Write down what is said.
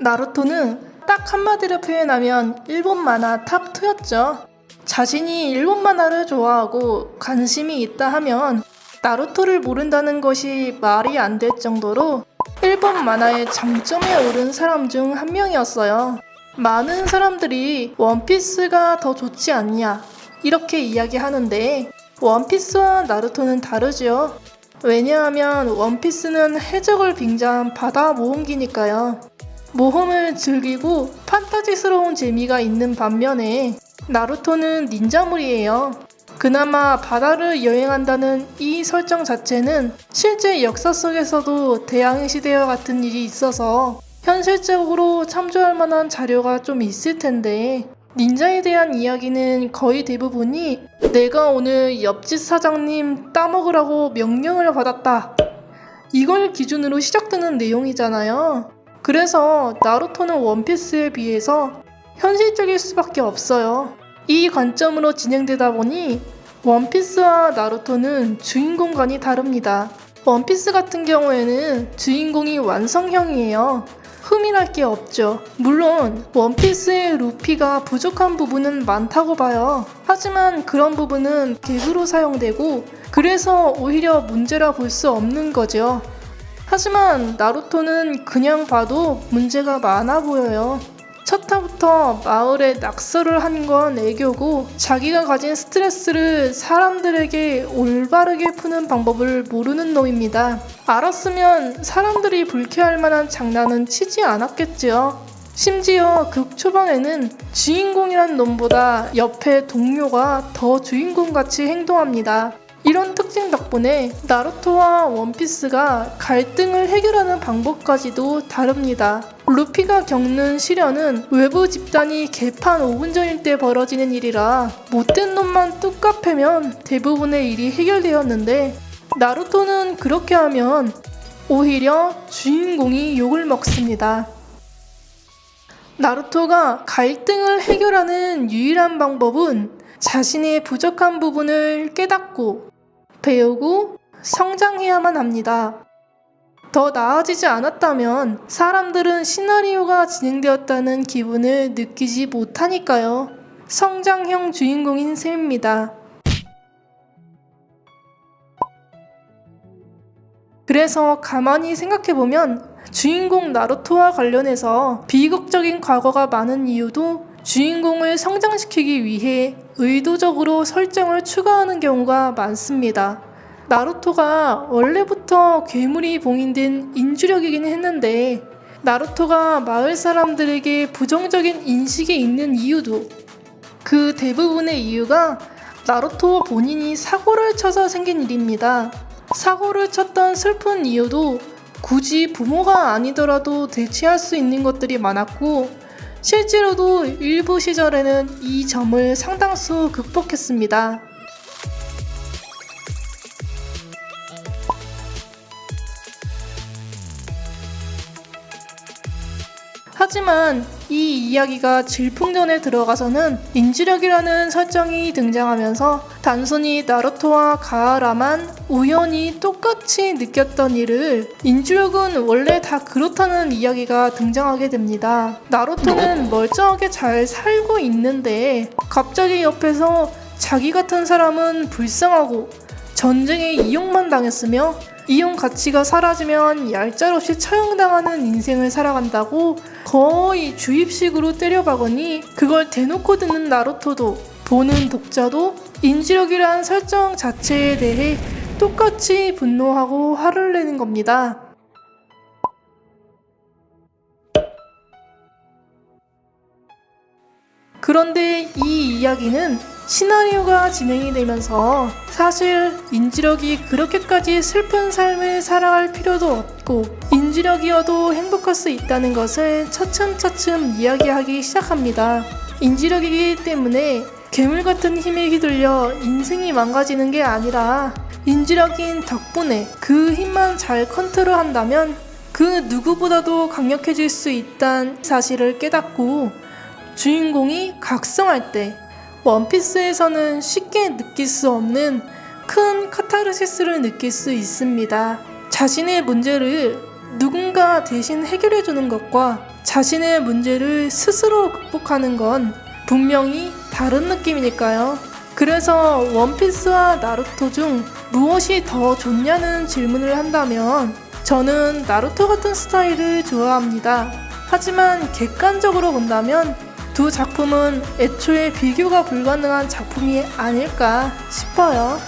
나루토는 딱 한마디로 표현하면 일본 만화 탑2였죠. 자신이 일본 만화를 좋아하고 관심이 있다 하면 나루토를 모른다는 것이 말이 안 될 정도로 일본 만화의 정점에 오른 사람 중 한 명이었어요. 많은 사람들이 원피스가 더 좋지 않냐 이렇게 이야기하는데 원피스와 나루토는 다르죠. 왜냐하면 원피스는 해적을 빙자한 바다 모험기니까요. 모험을 즐기고 판타지스러운 재미가 있는 반면에 나루토는 닌자물이에요. 그나마 바다를 여행한다는 이 설정 자체는 실제 역사 속에서도 대항해 시대와 같은 일이 있어서 현실적으로 참조할 만한 자료가 좀 있을 텐데 닌자에 대한 이야기는 거의 대부분이 내가 오늘 옆집 사장님 따먹으라고 명령을 받았다. 이걸 기준으로 시작되는 내용이잖아요. 그래서 나루토는 원피스에 비해서 현실적일 수밖에 없어요. 이 관점으로 진행되다 보니 원피스와 나루토는 주인공간이 다릅니다. 원피스 같은 경우에는 주인공이 완성형이에요. 흠이랄 게 없죠. 물론 원피스의 루피가 부족한 부분은 많다고 봐요. 하지만 그런 부분은 개그로 사용되고 그래서 오히려 문제라 볼 수 없는 거죠. 하지만 나루토는 그냥 봐도 문제가 많아 보여요. 첫 타부터 마을에 낙서를 한 건 애교고 자기가 가진 스트레스를 사람들에게 올바르게 푸는 방법을 모르는 놈입니다. 알았으면 사람들이 불쾌할 만한 장난은 치지 않았겠지요. 심지어 극 초반에는 주인공이란 놈보다 옆에 동료가 더 주인공같이 행동합니다. 이런 특징 덕분에 나루토와 원피스가 갈등을 해결하는 방법까지도 다릅니다. 루피가 겪는 시련은 외부 집단이 개판 5분 전일 때 벌어지는 일이라 못된 놈만 뚝 패면 대부분의 일이 해결되었는데 나루토는 그렇게 하면 오히려 주인공이 욕을 먹습니다. 나루토가 갈등을 해결하는 유일한 방법은 자신의 부족한 부분을 깨닫고 배우고 성장해야만 합니다. 더 나아지지 않았다면 사람들은 시나리오가 진행되었다는 기분을 느끼지 못하니까요. 성장형 주인공인 셈입니다. 그래서 가만히 생각해보면 주인공 나루토와 관련해서 비극적인 과거가 많은 이유도 주인공을 성장시키기 위해 의도적으로 설정을 추가하는 경우가 많습니다. 나루토가 원래부터 괴물이 봉인된 인주력이긴 했는데 나루토가 마을 사람들에게 부정적인 인식이 있는 이유도 그 대부분의 이유가 나루토 본인이 사고를 쳐서 생긴 일입니다. 사고를 쳤던 슬픈 이유도 굳이 부모가 아니더라도 대체할 수 있는 것들이 많았고 실제로도 일부 시절에는 이 점을 상당수 극복했습니다. 하지만 이 이야기가 질풍전에 들어가서는 인지력이라는 설정이 등장하면서 단순히 나루토와 가하라만 우연히 똑같이 느꼈던 일을 인지력은 원래 다 그렇다는 이야기가 등장하게 됩니다. 나루토는 멀쩡하게 잘 살고 있는데 갑자기 옆에서 자기 같은 사람은 불쌍하고 전쟁에 이용만 당했으며 이용 가치가 사라지면 얄짤없이 처형당하는 인생을 살아간다고 거의 주입식으로 때려박으니 그걸 대놓고 듣는 나루토도 보는 독자도 인지력이란 설정 자체에 대해 똑같이 분노하고 화를 내는 겁니다. 그런데 이 이야기는 시나리오가 진행이 되면서 사실 인지력이 그렇게까지 슬픈 삶을 살아갈 필요도 없고 인지력이어도 행복할 수 있다는 것을 차츰차츰 이야기하기 시작합니다. 인지력이기 때문에 괴물 같은 힘에 휘둘려 인생이 망가지는 게 아니라 인지력인 덕분에 그 힘만 잘 컨트롤한다면 그 누구보다도 강력해질 수 있다는 사실을 깨닫고 주인공이 각성할 때 원피스에서는 쉽게 느낄 수 없는 큰 카타르시스를 느낄 수 있습니다. 자신의 문제를 누군가 대신 해결해 주는 것과 자신의 문제를 스스로 극복하는 건 분명히 다른 느낌이니까요. 그래서 원피스와 나루토 중 무엇이 더 좋냐는 질문을 한다면 저는 나루토 같은 스타일을 좋아합니다. 하지만 객관적으로 본다면 두 작품은 애초에 비교가 불가능한 작품이 아닐까 싶어요.